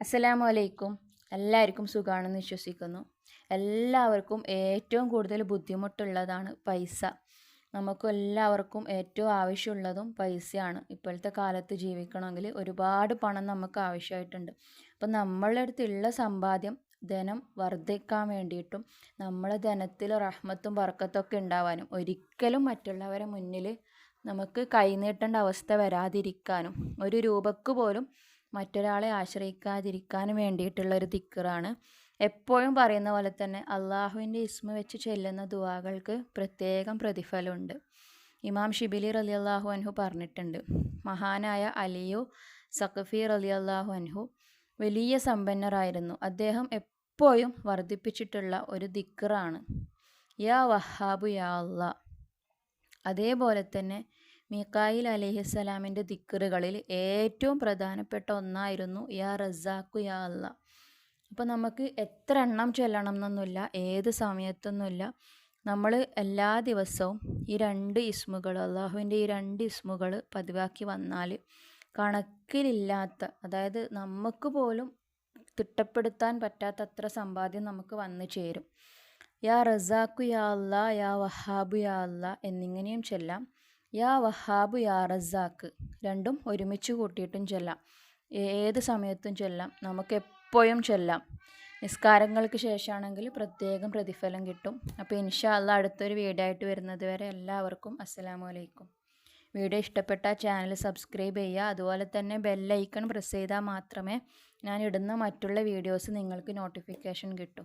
അസ്സലാമു അലൈക്കും എല്ലാവർക്കും സുഖമാണെന്ന് വിശ്വസിക്കുന്നു. എല്ലാവർക്കും ഏറ്റവും കൂടുതൽ ബുദ്ധിമുട്ടുള്ളതാണ് പൈസ. നമുക്ക് എല്ലാവർക്കും ഏറ്റവും ആവശ്യമുള്ളതും പൈസയാണ്. ഇപ്പോഴത്തെ കാലത്ത് ജീവിക്കണമെങ്കിൽ ഒരുപാട് പണം നമുക്ക് ആവശ്യമായിട്ടുണ്ട്. അപ്പം നമ്മളുടെ അടുത്തുള്ള സമ്പാദ്യം ധനം വർദ്ധിക്കാൻ വേണ്ടിയിട്ടും നമ്മളെ ധനത്തിൽ റഹ്മത്തും വർക്കത്തൊക്കെ ഉണ്ടാവാനും ഒരിക്കലും മറ്റുള്ളവരെ മുന്നിൽ നമുക്ക് കൈനീട്ടേണ്ട അവസ്ഥ വരാതിരിക്കാനും ഒരു രൂപക്ക് പോലും മറ്റൊരാളെ ആശ്രയിക്കാതിരിക്കാനും വേണ്ടിയിട്ടുള്ള ഒരു ദിക്കറാണ് എപ്പോഴും പറയുന്ന പോലെ തന്നെ അള്ളാഹുവിന്റെ ഇസ്മ വെച്ച് ചെല്ലുന്ന ദുവാകൾക്ക് പ്രത്യേകം പ്രതിഫലമുണ്ട്. ഇമാം ഷിബിലി റലി അള്ളാഹു അൻഹു പറഞ്ഞിട്ടുണ്ട് മഹാനായ അലിയു സഖഫി റലി അള്ളാഹു അൻഹു വലിയ സമ്പന്നരായിരുന്നു. അദ്ദേഹം എപ്പോഴും വർദ്ധിപ്പിച്ചിട്ടുള്ള ഒരു ദിക്കറാണ് യാ വഹാബു യാ അള്ളാ. അതേപോലെ തന്നെ മീക്കായിൽ അലഹിസ്സലാമിന്റെ ദിക്കറുകളിൽ ഏറ്റവും പ്രധാനപ്പെട്ട ഒന്നായിരുന്നു യാ റസാഖു യാ അല്ല അപ്പോൾ നമുക്ക് എത്ര എണ്ണം ചൊല്ലണം എന്നൊന്നുമില്ല ഏത് സമയത്തൊന്നുമില്ല. നമ്മൾ എല്ലാ ദിവസവും ഈ രണ്ട് ഇസ്മുകൾ അള്ളാഹുവിന്റെ ഈ രണ്ട് ഇസ്മുകൾ പതിവാക്കി വന്നാൽ കണക്കിലില്ലാത്ത അതായത് നമുക്ക് പോലും തിട്ടപ്പെടുത്താൻ പറ്റാത്തത്ര സമ്പാദ്യം നമുക്ക് വന്നു ചേരും. യാ റസാഖു യാ അല്ല യാ വഹാബു യാ അല്ല എന്നിങ്ങനെയും ചെല്ലാം. യാ വഹാബ് യാ റസാക്ക് രണ്ടും ഒരുമിച്ച് കൂട്ടിയിട്ടും ചൊല്ലാം. ഏത് സമയത്തും ചൊല്ലാം. നമുക്ക് എപ്പോഴും ചൊല്ലാം. നിസ്കാരങ്ങൾക്ക് ശേഷമാണെങ്കിൽ പ്രത്യേകം പ്രതിഫലം കിട്ടും. അപ്പോൾ ഇൻഷാ അല്ല അടുത്തൊരു വീഡിയോ ആയിട്ട് വരുന്നത് വരെ എല്ലാവർക്കും അസ്സലാമു അലൈക്കും. വീഡിയോ ഇഷ്ടപ്പെട്ട ചാനൽ സബ്സ്ക്രൈബ് ചെയ്യുക. അതുപോലെ തന്നെ ബെല്ലൈക്കൺ പ്രസ് ചെയ്താൽ മാത്രമേ ഞാൻ ഇടുന്ന മറ്റുള്ള വീഡിയോസ് നിങ്ങൾക്ക് നോട്ടിഫിക്കേഷൻ കിട്ടൂ.